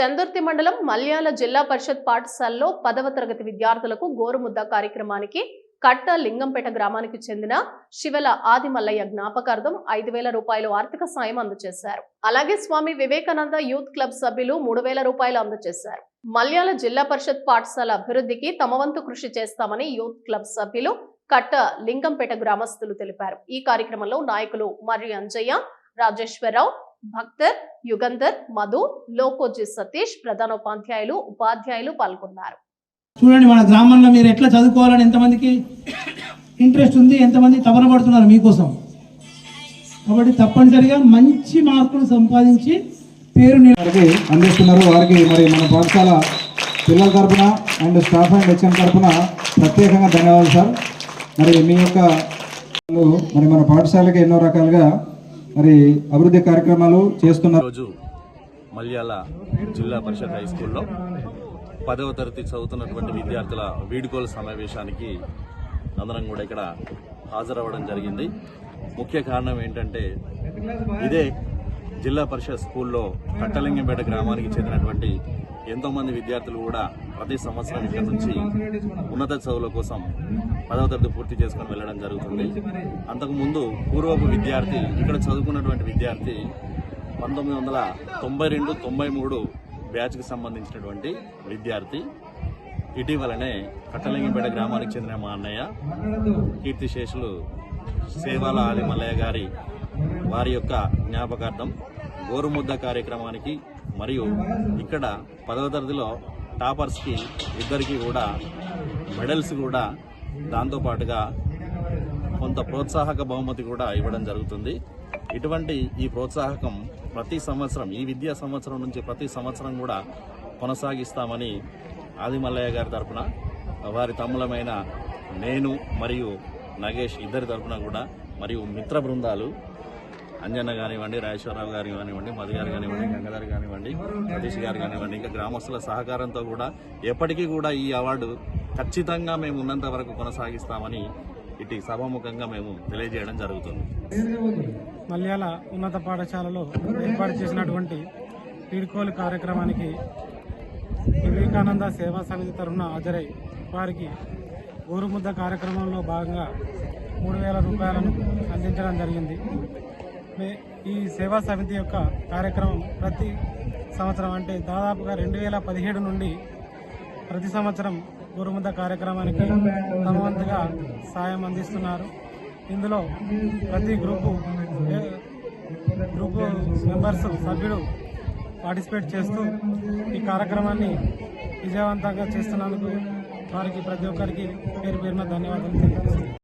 చందుర్తి మండలం మల్యాల జిల్లా పరిషత్ పాఠశాలలో పదవ తరగతి విద్యార్థులకు గోరుముద్ద కార్యక్రమానికి కట్ట లింగంపేట గ్రామానికి చెందిన శివల ఆదిమల్లయ్య జ్ఞాపకార్థం ఐదు వేల రూపాయలు ఆర్థిక సాయం అందజేశారు. అలాగే స్వామి వివేకానంద యూత్ క్లబ్ సభ్యులు మూడు వేల రూపాయలు అందజేశారు. మల్యాల జిల్లా పరిషత్ పాఠశాల అభివృద్ధికి తమ వంతు కృషి చేస్తామని యూత్ క్లబ్ సభ్యులు కట్ట లింగంపేట గ్రామస్తులు తెలిపారు. ఈ కార్యక్రమంలో నాయకులు మర్రి అంజయ్య రాజేశ్వరరావు భక్తర్ యుగంధర్ మధు లోకోజీ సతీష్ ప్రధానోపాధ్యాయులు ఉపాధ్యాయులు పాల్గొన్నారు. చూడండి మన గ్రామంలో మీరు ఎట్లా చదువుకోవాలని ఎంతమందికి ఇంట్రెస్ట్ ఉంది ఎంతమంది తపన పడుతున్నారు మీకోసం. కాబట్టి తప్పనిసరిగా మంచి మార్కులు సంపాదించి పేరు వారికి అందిస్తున్నారు. వారికి మరి మన పాఠశాల పిల్లల తరపున అండ్ స్టాఫ్ అండ్ హెచ్ఎం తరపున ప్రత్యేకంగా ధన్యవాదాలు సార్. మరి మీ యొక్క మరి మన పాఠశాలకి ఎన్నో రకాలుగా మరి అభివృద్ధి కార్యక్రమాలు చేస్తున్నారు రోజు మల్యాల జిల్లా పరిషత్ హై స్కూల్లో పదవ తరగతి చదువుతున్నటువంటి విద్యార్థుల వీడుకోలు సమావేశానికి అందరం కూడా ఇక్కడ హాజరవ్వడం జరిగింది. ముఖ్య కారణం ఏంటంటే ఇదే జిల్లా పరిషత్ స్కూల్లో కట్టలింగంపేట గ్రామానికి చెందినటువంటి ఎంతోమంది విద్యార్థులు కూడా ప్రతి సంవత్సరం ఇక్కడ నుంచి ఉన్నత చదువుల కోసం పదవ తరగతి పూర్తి చేసుకొని వెళ్ళడం జరుగుతుంది. అంతకుముందు పూర్వపు విద్యార్థి ఇక్కడ చదువుకున్నటువంటి విద్యార్థి పంతొమ్మిది వందల తొంభై రెండు తొంభై మూడు బ్యాచ్కి సంబంధించినటువంటి విద్యార్థి. ఇటీవలనే కట్టలింగంపేట గ్రామానికి చెందిన మా అన్నయ్య కీర్తిశేషులు సేవాల ఆలిమల్లయ్య గారి వారి యొక్క జ్ఞాపకార్థం గోరుముద్ద కార్యక్రమానికి మరియు ఇక్కడ పదవ తరగతిలో టాపర్స్కి ఇద్దరికి కూడా మెడల్స్ కూడా దాంతోపాటుగా కొంత ప్రోత్సాహక బహుమతి కూడా ఇవ్వడం జరుగుతుంది. ఇటువంటి ఈ ప్రోత్సాహకం ప్రతి సంవత్సరం ఈ విద్యా సంవత్సరం నుంచి ప్రతి సంవత్సరం కూడా కొనసాగిస్తామని ఆదిమల్లయ్య గారి తరపున వారి తమ్ములమైన నేను మరియు నగేష్ ఇద్దరి తరపున కూడా మరియు మిత్ర బృందాలు అంజన్న కానివ్వండి రాజేశ్వరరావు గారు కానివ్వండి మధు గారు కానివ్వండి గంగాధర్ కానివ్వండి సతీష్ గారు కానివ్వండి ఇంకా గ్రామస్తుల సహకారంతో కూడా ఎప్పటికీ కూడా ఈ అవార్డు ఖచ్చితంగా మేము ఉన్నంత వరకు కొనసాగిస్తామని ఇటు సభాముఖంగా మేము తెలియజేయడం జరుగుతుంది. మల్యాల ఉన్నత పాఠశాలలో ఏర్పాటు చేసినటువంటి వీడ్కోలు కార్యక్రమానికి వివేకానంద సేవా సమితి తరఫున హాజరై వారికి గోరుముద్ద కార్యక్రమంలో భాగంగా మూడు వేల రూపాయలను అందించడం జరిగింది. ఈ సేవా సమితి యొక్క కార్యక్రమం ప్రతి సంవత్సరం అంటే దాదాపుగా రెండు వేల పదిహేడు నుండి ప్రతి సంవత్సరం గురుముద కార్యక్రమానికి తమవంతుగా సాయం అందిస్తున్నారు. ఇందులో ప్రతి గ్రూపు గ్రూపు మెంబర్స్ సభ్యులు పార్టిసిపేట్ చేస్తూ ఈ కార్యక్రమాన్ని విజయవంతంగా చేస్తున్నందుకు వారికి ప్రతి ఒక్కరికి పేరు పేరున ధన్యవాదాలు తెలియజేస్తున్నాను.